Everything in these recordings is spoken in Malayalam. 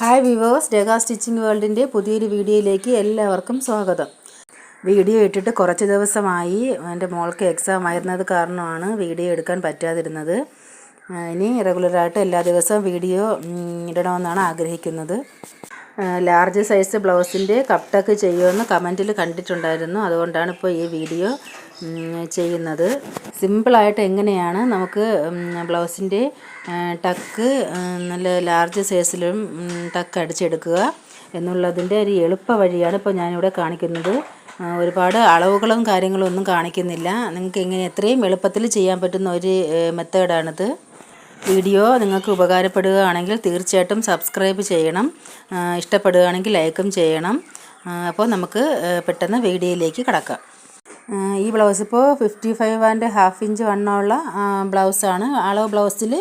ഹായ് വിവേഴ്സ് രേഖ സ്റ്റിച്ചിങ് വേൾഡിന്റെ പുതിയൊരു വീഡിയോയിലേക്ക് എല്ലാവർക്കും സ്വാഗതം. വീഡിയോ ഇട്ടിട്ട് കുറച്ച് ദിവസമായി എന്റെ മോൾക്ക് എക്സാം ആയിരുന്നത് കാരണമാണ് വീഡിയോ എടുക്കാൻ പറ്റാതിരുന്നത്. ഇനി റെഗുലറായിട്ട് എല്ലാ ദിവസവും വീഡിയോ ഇടണമെന്നാണ് ആഗ്രഹിക്കുന്നത്. ലാർജ് സൈസ് ബ്ലൗസിന്റെ കപ്പ് ചെയ്യുമെന്ന് കമന്റിൽ കണ്ടിട്ടുണ്ടായിരുന്നു. അതുകൊണ്ടാണ് ഇപ്പോൾ ഈ വീഡിയോ ചെയ്യുന്നത്. സിമ്പിളായിട്ട് എങ്ങനെയാണ് നമുക്ക് ബ്ലൗസിന്റെ ടക്ക് നല്ല ലാർജ് സൈസിലും ടക്ക് അടിച്ചെടുക്കുക എന്നുള്ളതിന്റെ ഒരു എളുപ്പ വഴിയാണ് ഇപ്പോൾ ഞാനിവിടെ കാണിക്കുന്നത്. ഒരുപാട് അളവുകളും കാര്യങ്ങളും ഒന്നും കാണിക്കുന്നില്ല. നിങ്ങൾക്ക് എങ്ങനെ എത്രയും എളുപ്പത്തിൽ ചെയ്യാൻ പറ്റുന്ന ഒരു മെത്തേഡാണിത്. വീഡിയോ നിങ്ങൾക്ക് ഉപകാരപ്പെടുകയാണെങ്കിൽ തീർച്ചയായിട്ടും സബ്സ്ക്രൈബ് ചെയ്യണം. ഇഷ്ടപ്പെടുകയാണെങ്കിൽ ലൈക്കും ചെയ്യണം. അപ്പോൾ നമുക്ക് പെട്ടെന്ന് വീഡിയോയിലേക്ക് കടക്കാം. ഈ ബ്ലൗസ് ഇപ്പോൾ fifty five and half inch വണ്ണമുള്ള ബ്ലൗസാണ്. അളവ് ബ്ലൗസിൽ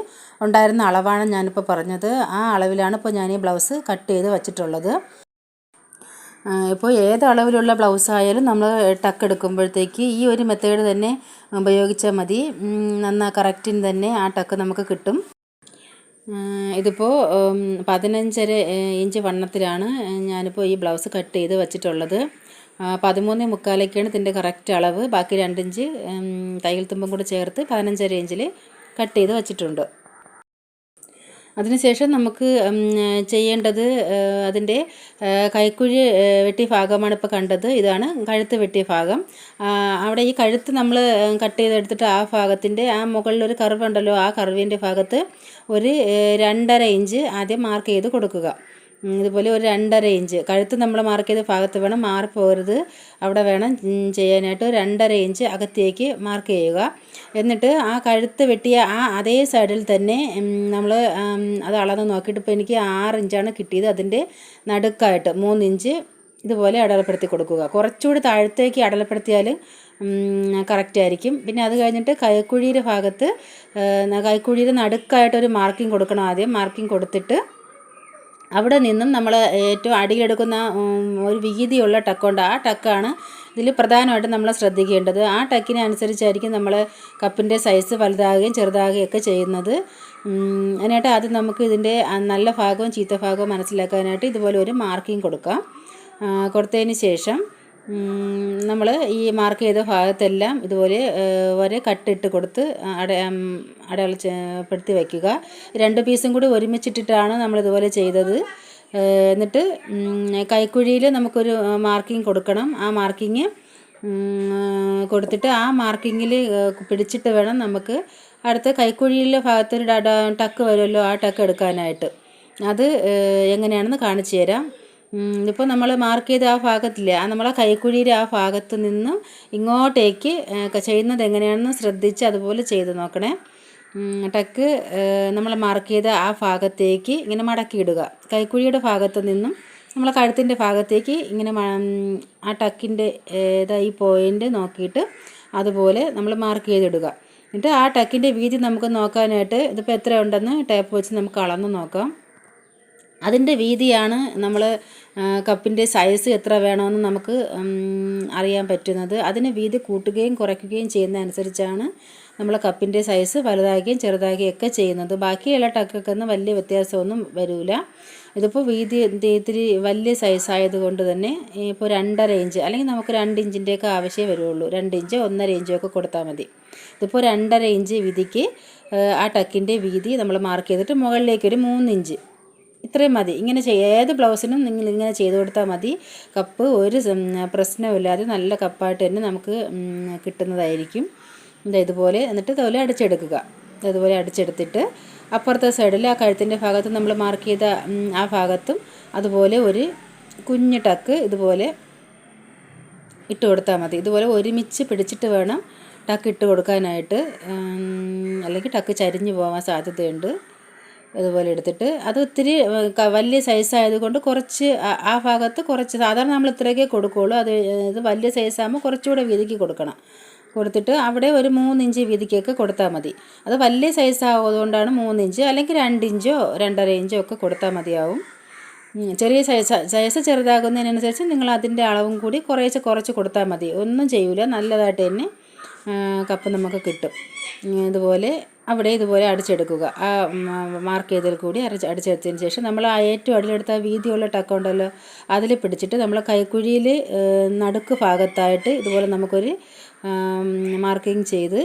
ഉണ്ടായിരുന്ന അളവാണ് ഞാനിപ്പോൾ പറഞ്ഞത്. ആ അളവിലാണ് ഇപ്പോൾ ഞാൻ ഈ ബ്ലൗസ് കട്ട് ചെയ്ത് വച്ചിട്ടുള്ളത്. ഇപ്പോൾ ഏത് അളവിലുള്ള ബ്ലൗസ് ആയാലും നമ്മൾ ടക്ക് എടുക്കുമ്പോഴത്തേക്ക് ഈ ഒരു മെത്തേഡ് തന്നെ ഉപയോഗിച്ചാൽ മതി. നന്നാ കറക്റ്റിന് തന്നെ ആ ടക്ക് നമുക്ക് കിട്ടും. ഇതിപ്പോൾ പതിനഞ്ചര ഇഞ്ച് വണ്ണത്തിലാണ് ഞാനിപ്പോൾ ഈ ബ്ലൗസ് കട്ട് ചെയ്ത് വച്ചിട്ടുള്ളത്. പതിമൂന്ന് മുക്കാലൊക്കെയാണ് ഇതിന്റെ കറക്റ്റ് അളവ്. ബാക്കി രണ്ടിഞ്ച് തയ്യൽ തുമ്പും കൂടെ ചേർത്ത് പതിനഞ്ചര ഇഞ്ചിൽ കട്ട് ചെയ്ത് വച്ചിട്ടുണ്ട്. അതിനുശേഷം നമുക്ക് ചെയ്യേണ്ടത് അതിന്റെ കൈക്കുഴി വെട്ടിയ ഭാഗമാണ് ഇപ്പോൾ കണ്ടത്. ഇതാണ് കഴുത്ത് വെട്ടിയ ഭാഗം. അവിടെ ഈ കഴുത്ത് നമ്മൾ കട്ട് ചെയ്തെടുത്തിട്ട് ആ ഭാഗത്തിന്റെ ആ മുകളിലൊരു കർവ് ഉണ്ടല്ലോ ആ കർവിന്റെ ഭാഗത്ത് ഒരു രണ്ടര ഇഞ്ച് ആദ്യം മാർക്ക് ചെയ്ത് കൊടുക്കുക. ഇതുപോലെ ഒരു രണ്ടര ഇഞ്ച്. കഴുത്ത് നമ്മൾ മാർക്ക് ചെയ്ത ഭാഗത്ത് വേണം മാർക്ക് പോകരുത്. അവിടെ വേണം ചെയ്യാനായിട്ട് രണ്ടര ഇഞ്ച് അകത്തേക്ക് മാർക്ക് ചെയ്യുക. എന്നിട്ട് ആ കഴുത്ത് വെട്ടിയ ആ അതേ സൈഡിൽ തന്നെ നമ്മൾ അത് അളന്ന് നോക്കിയിട്ട് ഇപ്പോൾ എനിക്ക് ആറ് ഇഞ്ചാണ് കിട്ടിയത്. അതിന്റെ നടുക്കായിട്ട് മൂന്ന് ഇഞ്ച് ഇതുപോലെ അടലപ്പെടുത്തി കൊടുക്കുക. കുറച്ചുകൂടി താഴത്തേക്ക് അടലപ്പെടുത്തിയാൽ കറക്റ്റ് ആയിരിക്കും. പിന്നെ അത് കഴിഞ്ഞിട്ട് കൈക്കുഴിയുടെ ഭാഗത്ത് കൈക്കുഴിയുടെ നടുക്കായിട്ടൊരു മാർക്കിംഗ് കൊടുക്കണം ആദ്യം. മാർക്കിംഗ് കൊടുത്തിട്ട് അവിടെ നിന്നും നമ്മൾ ഏറ്റവും അടിയിലെടുക്കുന്ന ഒരു വീതിയുള്ള ടക്കുണ്ട്. ആ ടക്കാണ് ഇതിൽ പ്രധാനമായിട്ടും നമ്മൾ ശ്രദ്ധിക്കേണ്ടത്. ആ ടക്കിനെ അനുസരിച്ചായിരിക്കും നമ്മൾ കപ്പിന്റെ സൈസ് വലുതാകുകയും ചെറുതാകുകയും ഒക്കെ ചെയ്യുന്നത്. അതിനായിട്ട് ആദ്യം നമുക്ക് ഇതിന്റെ നല്ല ഭാഗവും ചീത്ത ഭാഗവും മനസ്സിലാക്കാനായിട്ട് ഇതുപോലെ ഒരു മാർക്കിംഗ് കൊടുക്കാം. കൊടുത്തതിന് ശേഷം നമ്മൾ ഈ മാർക്ക് ചെയ്ത ഭാഗത്തെല്ലാം ഇതുപോലെ വരെ കട്ടിട്ട് കൊടുത്ത് അട അടയാളപ്പെടുത്തി വയ്ക്കുക. രണ്ട് പീസും കൂടി ഒരുമിച്ചിട്ടിട്ടാണ് നമ്മൾ ഇതുപോലെ ചെയ്തത്. എന്നിട്ട് കൈക്കുഴിയിൽ നമുക്കൊരു മാർക്കിംഗ് കൊടുക്കണം. ആ മാർക്കിങ് കൊടുത്തിട്ട് ആ മാർക്കിങ്ങിൽ പിടിച്ചിട്ട് വേണം നമുക്ക് അടുത്ത കൈക്കുഴിയിലെ ഭാഗത്തൊരു ടക്ക് വരുമല്ലോ ആ ടക്ക് എടുക്കാനായിട്ട്. അത് എങ്ങനെയാണെന്ന് കാണിച്ചു തരാം. ഇതിപ്പോൾ നമ്മൾ മാർക്ക് ചെയ്ത ആ ഭാഗത്തില്ലേ ആ നമ്മളെ കൈക്കുഴിയുടെ ആ ഭാഗത്ത് നിന്നും ഇങ്ങോട്ടേക്ക് ചെയ്യുന്നത് എങ്ങനെയാണെന്ന് ശ്രദ്ധിച്ച് അതുപോലെ ചെയ്ത് നോക്കണേ. ടക്ക് നമ്മൾ മാർക്ക് ചെയ്ത ആ ഭാഗത്തേക്ക് ഇങ്ങനെ മടക്കിയിടുക കൈക്കുഴിയുടെ ഭാഗത്ത് നിന്നും നമ്മളെ കഴുത്തിന്റെ ഭാഗത്തേക്ക് ഇങ്ങനെ ആ ടക്കിന്റെ ഈ പോയിന്റ് നോക്കിയിട്ട് അതുപോലെ നമ്മൾ മാർക്ക് ചെയ്തിടുക. എന്നിട്ട് ആ ടക്കിന്റെ വീതി നമുക്ക് നോക്കാനായിട്ട് ഇതിപ്പോൾ എത്ര ഉണ്ടെന്ന് ടേപ്പ് വെച്ച് നമുക്ക് അളന്ന് നോക്കാം. അതിന്റെ വീതിയാണ് നമ്മൾ കപ്പിന്റെ സൈസ് എത്ര വേണമെന്ന് നമുക്ക് അറിയാൻ പറ്റുന്നത്. അതിന് വീതി കൂട്ടുകയും കുറയ്ക്കുകയും ചെയ്യുന്നതനുസരിച്ചാണ് നമ്മൾ കപ്പിന്റെ സൈസ് വലുതാക്കുകയും ചെറുതാക്കുകയും ഒക്കെ ചെയ്യുന്നത്. ബാക്കിയുള്ള ടക്കൊക്കെ വലിയ വ്യത്യാസമൊന്നും വരില്ല ഇതിപ്പോൾ വീതി ഇത് ഇത്തിരി വലിയ സൈസ് ആയതുകൊണ്ട് തന്നെ ഇപ്പോൾ രണ്ടര ഇഞ്ച് അല്ലെങ്കിൽ നമുക്ക് രണ്ട് ഇഞ്ചിന്റെയൊക്കെ ആവശ്യമേ വരുള്ളൂ. രണ്ട് ഇഞ്ച് ഒന്നര ഇഞ്ചോ ഒക്കെ കൊടുത്താൽ മതി. ഇതിപ്പോൾ രണ്ടര ഇഞ്ച് വീതിക്ക് ആ ടക്കിന്റെ വീതി നമ്മൾ മാർക്ക് ചെയ്തിട്ട് മുകളിലേക്കൊരു ഒരു മൂന്ന് ഇഞ്ച് ഇത്രയും മതി. ഇങ്ങനെ ഏത് ബ്ലൗസിനും നിങ്ങൾ ഇങ്ങനെ ചെയ്ത് കൊടുത്താൽ മതി. കപ്പ് ഒരു പ്രശ്നമില്ലാതെ നല്ല കപ്പായിട്ട് തന്നെ നമുക്ക് കിട്ടുന്നതായിരിക്കും. ഇതാ ഇതുപോലെ എന്നിട്ട് ഇതുപോലെ അടിച്ചെടുക്കുക. അതുപോലെ അടിച്ചെടുത്തിട്ട് അപ്പുറത്തെ സൈഡിൽ ആ കഴുത്തിന്റെ ഭാഗത്ത് നമ്മൾ മാർക്ക് ചെയ്ത ആ ഭാഗത്തും അതുപോലെ ഒരു കുഞ്ഞു ടക്ക് ഇതുപോലെ ഇട്ട് കൊടുത്താൽ മതി. ഇതുപോലെ ഒരുമിച്ച് പിടിച്ചിട്ട് വേണം ടക്ക് ഇട്ട് കൊടുക്കാനായിട്ട്. അല്ലെങ്കിൽ ടക്ക് ചരിഞ്ഞു പോകാൻ സാധ്യതയുണ്ട്. ഇതുപോലെ എടുത്തിട്ട് അത് ഒത്തിരി വലിയ സൈസ് ആയതുകൊണ്ട് കുറച്ച് ആ- ഭാഗത്ത് കുറച്ച് സാധാരണ നമ്മൾ ഇത്രയൊക്കെ കൊടുക്കുകയുള്ളൂ അത് ഇത് വലിയ സൈസാകുമ്പോൾ കുറച്ചുകൂടെ വീതിക്ക് കൊടുക്കണം. കൊടുത്തിട്ട് അവിടെ ഒരു മൂന്നിഞ്ച് വീതിക്കൊക്കെ കൊടുത്താൽ മതി. അത് വലിയ സൈസ് മൂന്നിഞ്ച് അല്ലെങ്കിൽ രണ്ടിഞ്ചോ രണ്ടര ഇഞ്ചോ ഒക്കെ കൊടുത്താൽ മതിയാവും. ചെറിയ സൈസ് സൈസ് ചെറുതാകുന്നതിനനുസരിച്ച് നിങ്ങൾ അതിന്റെ അളവും കൂടി കുറേശ്ശെ കുറച്ച് കൊടുത്താൽ മതി. ഒന്നും ചെയ്യൂല. നല്ലതായിട്ട് തന്നെ കപ്പ് നമുക്ക് കിട്ടും. ഇതുപോലെ അവിടെ ഇതുപോലെ അടിച്ചെടുക്കുക. ആ മാർക്ക് ചെയ്തതിൽ കൂടി അരച്ച് അടിച്ചെടുത്തതിന് ശേഷം നമ്മൾ ആ ഏറ്റവും അടിയിലെടുത്ത വീതിയുള്ള ടക്ക ഉണ്ടല്ലോ അതിൽ പിടിച്ചിട്ട് നമ്മൾ കൈക്കുഴിയിൽ നടുക്ക് ഭാഗത്തായിട്ട് ഇതുപോലെ നമുക്കൊരു മാർക്കിങ് ചെയ്ത്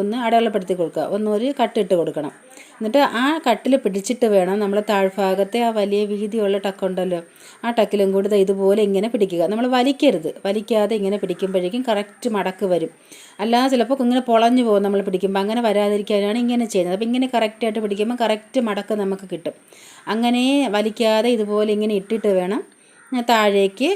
ഒന്ന് അടയാളപ്പെടുത്തി കൊടുക്കുക. ഒന്നൊരു കട്ടിട്ട് കൊടുക്കണം. എന്നിട്ട് ആ കട്ടിൽ പിടിച്ചിട്ട് വേണം നമ്മൾ താഴ്ഭാഗത്തെ ആ വലിയ വീതിയുള്ള ടക്കുണ്ടല്ലോ ആ ടക്കിലും കൂടി ഇതുപോലെ ഇങ്ങനെ പിടിക്കുക. നമ്മൾ വലിക്കരുത്. വലിക്കാതെ ഇങ്ങനെ പിടിക്കുമ്പോഴേക്കും കറക്റ്റ് മടക്ക് വരും. അല്ലാതെ ചിലപ്പോൾ ഇങ്ങനെ പൊളഞ്ഞു പോകും നമ്മൾ പിടിക്കുമ്പോൾ അങ്ങനെ വരാതിരിക്കാനാണ് ഇങ്ങനെ ചെയ്യുന്നത്. അപ്പോൾ ഇങ്ങനെ കറക്റ്റായിട്ട് പിടിക്കുമ്പോൾ കറക്റ്റ് മടക്ക് നമുക്ക് കിട്ടും. അങ്ങനെ വലിക്കാതെ ഇതുപോലെ ഇങ്ങനെ ഇട്ടിട്ട് വേണം താഴേക്ക്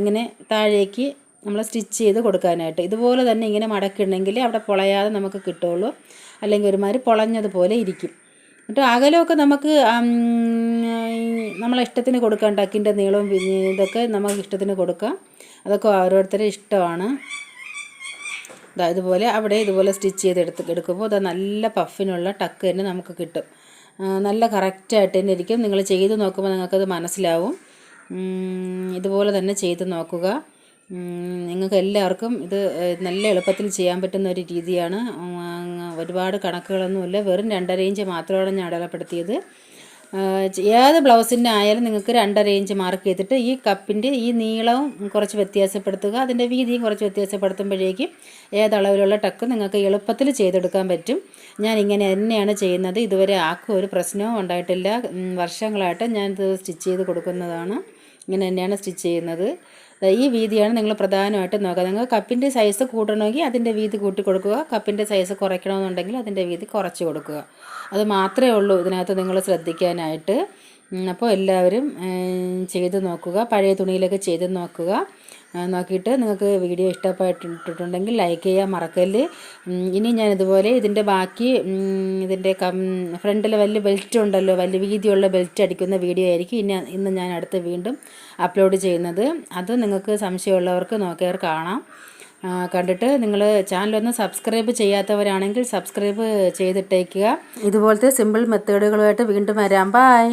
ഇങ്ങനെ താഴേക്ക് നമ്മൾ സ്റ്റിച്ച് ചെയ്ത് കൊടുക്കാനായിട്ട്. ഇതുപോലെ തന്നെ ഇങ്ങനെ മടക്കിടണമെങ്കിൽ അവിടെ പൊളയാതെ നമുക്ക് കിട്ടുള്ളൂ. അല്ലെങ്കിൽ ഒരുമാതിരി പൊളഞ്ഞതുപോലെ ഇരിക്കും. എന്നിട്ട് അകലമൊക്കെ നമുക്ക് നമ്മളെ ഇഷ്ടത്തിന് കൊടുക്കാം. ടക്കിന്റെ നീളവും പിന്നെ ഇതൊക്കെ നമുക്ക് ഇഷ്ടത്തിന് കൊടുക്കാം. അതൊക്കെ ഓരോരുത്തരുടെ ഇഷ്ടമാണ്. ഇതുപോലെ അവിടെ ഇതുപോലെ സ്റ്റിച്ച് ചെയ്ത് എടുത്ത് എടുക്കുമ്പോൾ അത് നല്ല പഫിനുള്ള ടക്ക് തന്നെ നമുക്ക് കിട്ടും. നല്ല കറക്റ്റായിട്ട് തന്നെ ഇരിക്കും. നിങ്ങൾ ചെയ്ത് നോക്കുമ്പോൾ നിങ്ങൾക്കത് മനസ്സിലാവും. ഇതുപോലെ തന്നെ ചെയ്ത് നോക്കുക. നിങ്ങൾക്ക് എല്ലാവർക്കും ഇത് നല്ല എളുപ്പത്തിൽ ചെയ്യാൻ പറ്റുന്ന ഒരു രീതിയാണ്. ഒരുപാട് കണക്കുകളൊന്നുമില്ല. വെറും രണ്ടര ഇഞ്ച് മാത്രമാണ് ഞാൻ അടയാളപ്പെടുത്തിയത്. ഏത് ബ്ലൗസിന്റെ ആയാലും നിങ്ങൾക്ക് രണ്ടര ഇഞ്ച് മാർക്ക് ചെയ്തിട്ട് ഈ കപ്പിന്റെ ഈ നീളവും കുറച്ച് വ്യത്യാസപ്പെടുത്തുക. അതിന്റെ വീതിയും കുറച്ച് വ്യത്യാസപ്പെടുത്തുമ്പോഴേക്കും ഏതളവിലുള്ള ടക്ക് നിങ്ങൾക്ക് എളുപ്പത്തിൽ ചെയ്തെടുക്കാൻ പറ്റും. ഞാൻ ഇങ്ങനെ തന്നെയാണ് ചെയ്യുന്നത്. ഇതുവരെ ആർക്കും ഒരു പ്രശ്നവും ഉണ്ടായിട്ടില്ല. വർഷങ്ങളായിട്ട് ഞാനിത് സ്റ്റിച്ച് ചെയ്ത് കൊടുക്കുന്നതാണ്. ഇങ്ങനെ തന്നെയാണ് സ്റ്റിച്ച് ചെയ്യുന്നത്. ഈ വീതിയാണ് നിങ്ങൾ പ്രധാനമായിട്ടും നോക്കുക. നിങ്ങൾ കപ്പിന്റെ സൈസ് കൂട്ടണമെങ്കിൽ അതിന്റെ വീതി കൂട്ടി കൊടുക്കുക കപ്പിന്റെ സൈസ് കുറയ്ക്കണമെന്നുണ്ടെങ്കിൽ അതിന്റെ വീതി കുറച്ച് കൊടുക്കുക. അത് മാത്രമേ ഉള്ളൂ ഇതിനകത്ത് നിങ്ങൾ ശ്രദ്ധിക്കാനായിട്ട്. അപ്പോൾ എല്ലാവരും ചെയ്ത് നോക്കുക പഴയ തുണിയിലൊക്കെ ചെയ്ത് നോക്കുക. നോക്കിയിട്ട് നിങ്ങൾക്ക് വീഡിയോ ഇഷ്ടപ്പെട്ടിട്ടുണ്ടെങ്കിൽ ലൈക്ക് ചെയ്യാൻ മറക്കല്ല്. ഇനി ഞാൻ ഇതുപോലെ ഇതിന്റെ ബാക്കി ഇതിന്റെ കം ഫ്രണ്ടിൽ വലിയ ബെൽറ്റ് ഉണ്ടല്ലോ വലിയ വീതിയുള്ള ബെൽറ്റ് അടിക്കുന്ന വീഡിയോ ആയിരിക്കും ഇനി ഇന്ന് ഞാൻ അടുത്ത് വീണ്ടും അപ്ലോഡ് ചെയ്യുന്നത്. അത് നിങ്ങൾക്ക് സംശയമുള്ളവർക്ക് നോക്കിയവർ കാണാം. കണ്ടിട്ട് നിങ്ങൾ ചാനലൊന്ന് സബ്സ്ക്രൈബ് ചെയ്യാത്തവരാണെങ്കിൽ സബ്സ്ക്രൈബ് ചെയ്തിട്ടേക്കുക. ഇതുപോലത്തെ സിമ്പിൾ മെത്തേഡുകളുമായിട്ട് വീണ്ടും വരാം. ബായ്